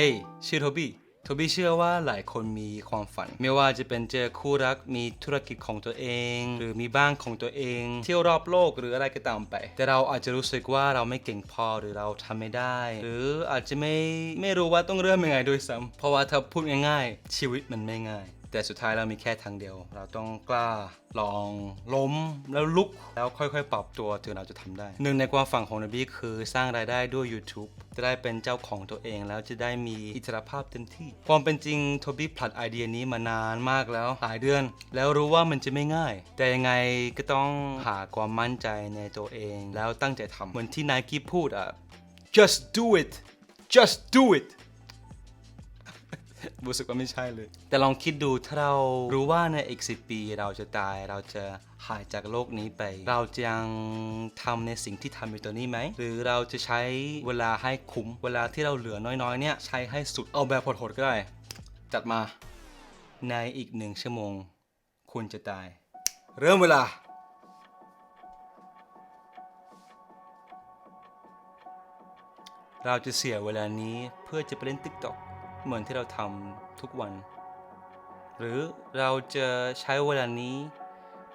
ฮ้ยชื่อโทบี้โทบี้เชื่อว่าหลายคนมีความฝัน ไม่ว่าจะเป็นเจอคู่รักมีธุรกิจของตัวเอง หรือมีบ้านของตัวเอง เที่ยวรอบโลกหรืออะไรก็ตามไป แต่เราอาจจะรู้สึกว่าเราไม่เก่งพอหรือเราทำไม่ได้ หรืออาจจะไม่ไม่รู้ว่าต้องเริ่มยังไงด้วยซ้ำเพราะว่าถ้าพูดง่ายๆชีวิตมันไม่ง่าย แต่สุดท้ายเรามีแค่ทางเดียว เราต้องกล้าลองล้มแล้วลุกแล้วค่อยๆ ปรับตัวถึงเราจะทำได้ หนึ่งในความฝันของนบี้คือสร้างรายได้ด้วย YouTube จะได้เป็นเจ้าของตัวเองแล้วจะได้มีอิสรภาพเต็มที่ ความเป็นจริงโทบี้ผลัดไอเดียนี้มานานมากแล้วหลายเดือน แล้วรู้ว่ามันจะไม่ง่าย แต่ยังไงก็ต้องหาความมั่นใจในตัวเอง แล้วตั้งใจทำเหมือนที่นายกี้พูดอะ just do it just do it รู้สึกว่าไม่ใช่เลย แต่ลองคิดดูถ้าเรารู้ว่าในอีกสิปีเราจะตายเราจะหายจากโลกนี้ไป เราจะยังทำในสิ่งที่ทำอยู่ตัวนี้ไหม หรือเราจะใช้เวลาให้คุ้ม เวลาที่เราเหลือน้อยๆเนี่ยใช้ให้สุดเอาแบบโหดๆก็ได้ จัดมาในอีกหนึ่งชั่วโมง คุณจะตาย เริ่มเวลาเราจะเสียเวลานี้เพื่อจะไปเล่น TikTok เหมือนที่เราทำทุกวัน หรือเราจะใช้เวลานี้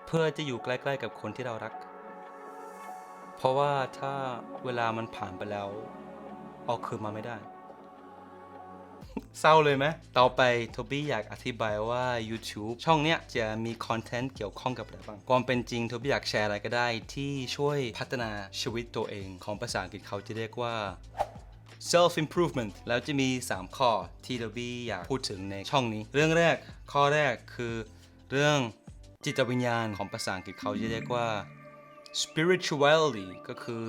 เพื่อจะอยู่ใกล้ๆกับคนที่เรารัก เพราะว่าถ้าเวลามันผ่านไปแล้วเอาคืนมาไม่ได้ เศร้าเลยไหมต่อไปโทบี้อยากอธิบายว่า YouTube ช่องเนี้ยจะมีคอนเทนต์เกี่ยวข้องกับอะไรบ้างความเป็นจริงโทบี้อยากแชร์อะไรก็ได้ที่ช่วยพัฒนาชีวิตตัวเองของภาษาอังกฤษเขาจะเรียกว่า self improvement แล้วจะมี 3 ข้อที่โทบี้อยากพูดถึงในช่องนี้ เรื่องแรกข้อแรกคือเรื่องจิตวิญญาณของภาษาอังกฤษเขาจะเรียกว่า spirituality ก็คือ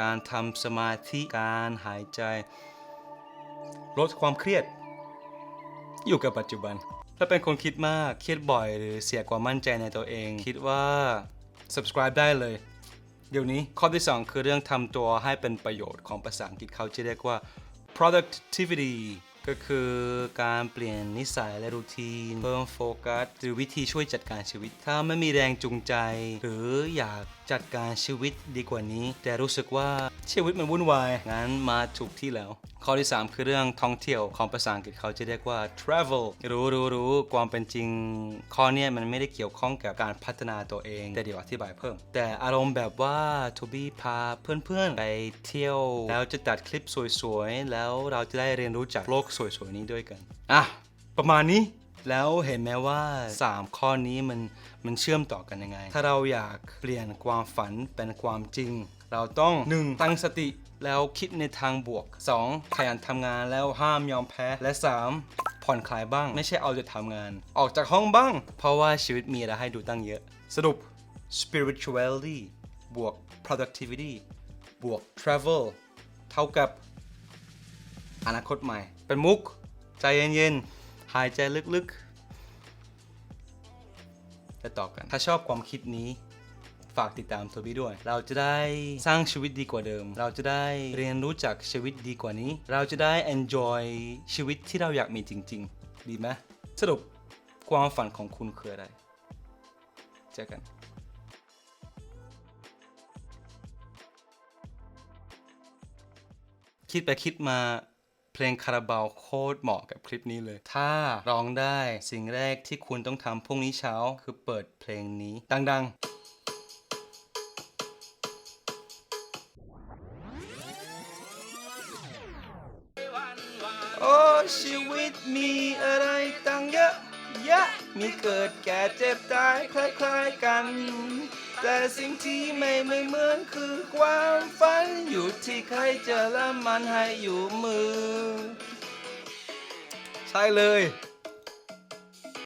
การทำสมาธิการหายใจ ลดความเครียด อยู่กับปัจจุบัน ถ้าเป็นคนคิดมาก เครียดบ่อยหรือเสียความมั่นใจในตัวเอง คิดว่า subscribe ได้เลย เดี๋ยวนี้ข้อที่ 2 คือเรื่องทำตัวให้เป็นประโยชน์ของภาษาอังกฤษเขาจะเรียกว่า productivity ก็คือการเปลี่ยนนิสัยและรูทีน เพิ่มโฟกัส หรือวิธีช่วยจัดการชีวิต ถ้าไม่มีแรงจูงใจ หรืออยากจัดการชีวิตดีกว่านี้ แต่รู้สึกว่าชีวิตมันวุ่นวาย งั้นมาถูกที่แล้ว ข้อที่ 3 คือเรื่องท่องเที่ยวของภาษาอังกฤษเขาจะเรียกว่า travel รู้รู้รู้ความเป็นจริง ข้อนี้มันไม่ได้เกี่ยวข้องกับการพัฒนาตัวเอง แต่เดี๋ยวอธิบายเพิ่ม แต่อารมณ์แบบว่าทูบี้พาเพื่อนๆ ไปเที่ยว แล้วจะตัดคลิปสวยๆ แล้วเราจะได้เรียนรู้จากโลกสวยๆนี้ด้วยกัน อะ ประมาณนี้แล้วเห็นไหมว่า 3 ข้อนี้มันมันเชื่อมต่อกันยังไง ถ้าเราอยากเปลี่ยนความฝันเป็นความจริง เราต้อง 1. ตั้งสติ แล้วคิดในทางบวก 2. ขยันทำงานแล้วห้ามยอมแพ้ และ 3. ผ่อนคลายบ้าง ไม่ใช่เอาแต่ทำงาน ออกจากห้องบ้าง เพราะว่าชีวิตมีอะไรให้ดูตั้งเยอะ สรุป spirituality บวก productivity บวก travel เท่ากับ อนาคตใหม่ เป็นมุก ใจเย็นๆ หายใจลึกๆ จะต่อกัน ถ้าชอบความคิดนี้ ฝากติดตามโทบี้ด้วย เราจะได้สร้างชีวิตดีกว่าเดิม เราจะได้เรียนรู้จักชีวิตดีกว่านี้ เราจะได้ enjoy ชีวิตที่เราอยากมีจริง ๆ ดีไหมสรุปความฝันของคุณคืออะไร เจอกันคิดไปคิดมาเพลงคาราบาวโคตรเหมาะกับคลิปนี้เลย ถ้าร้องได้สิ่งแรกที่คุณต้องทำพรุ่งนี้เช้าคือเปิดเพลงนี้ ดัง ๆ ยะ มีเกิดแก่เจ็บตายคล้ายๆกัน แต่สิ่งที่ไม่ไม่เหมือนคือความฝัน อยู่ที่ใครจะละมันให้อยู่มือ ใช่เลย